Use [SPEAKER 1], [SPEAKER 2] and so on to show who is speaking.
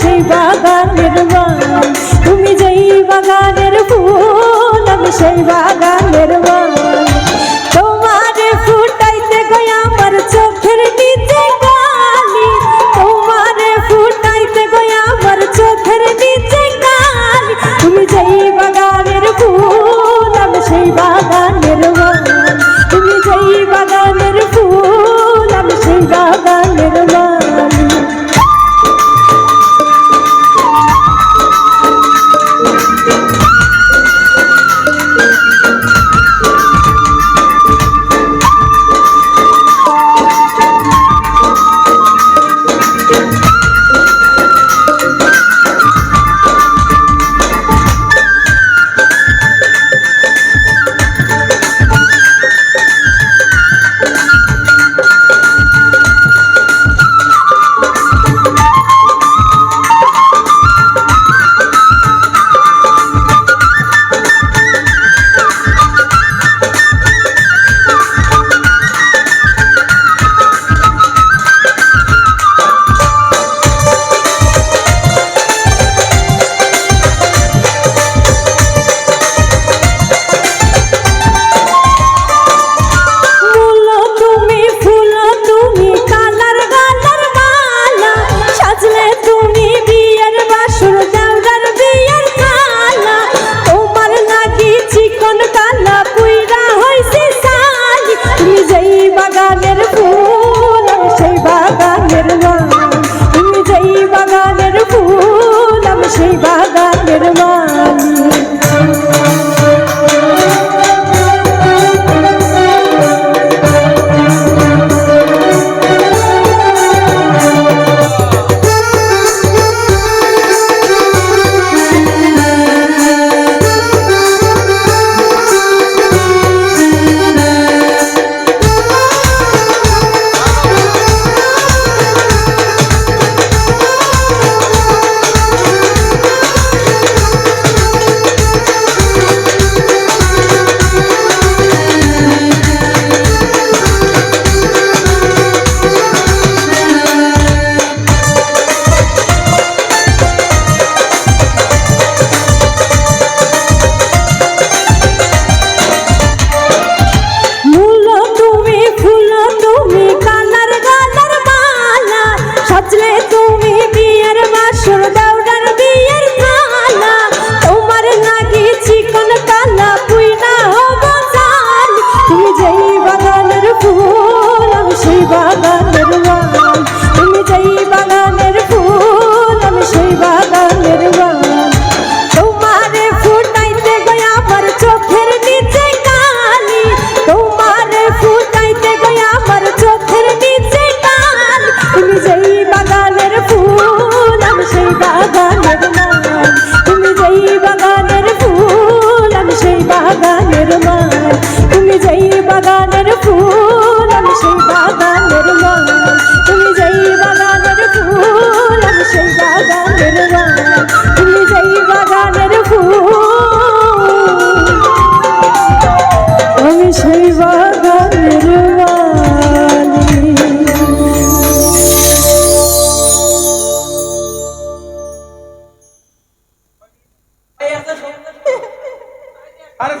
[SPEAKER 1] সেই বাগানের বান। তুমি যেই বাগানের ফুল আমি সেই বাগানের বান। গাছের তুমি সেই বাগানের ফুল আমি সেই আরে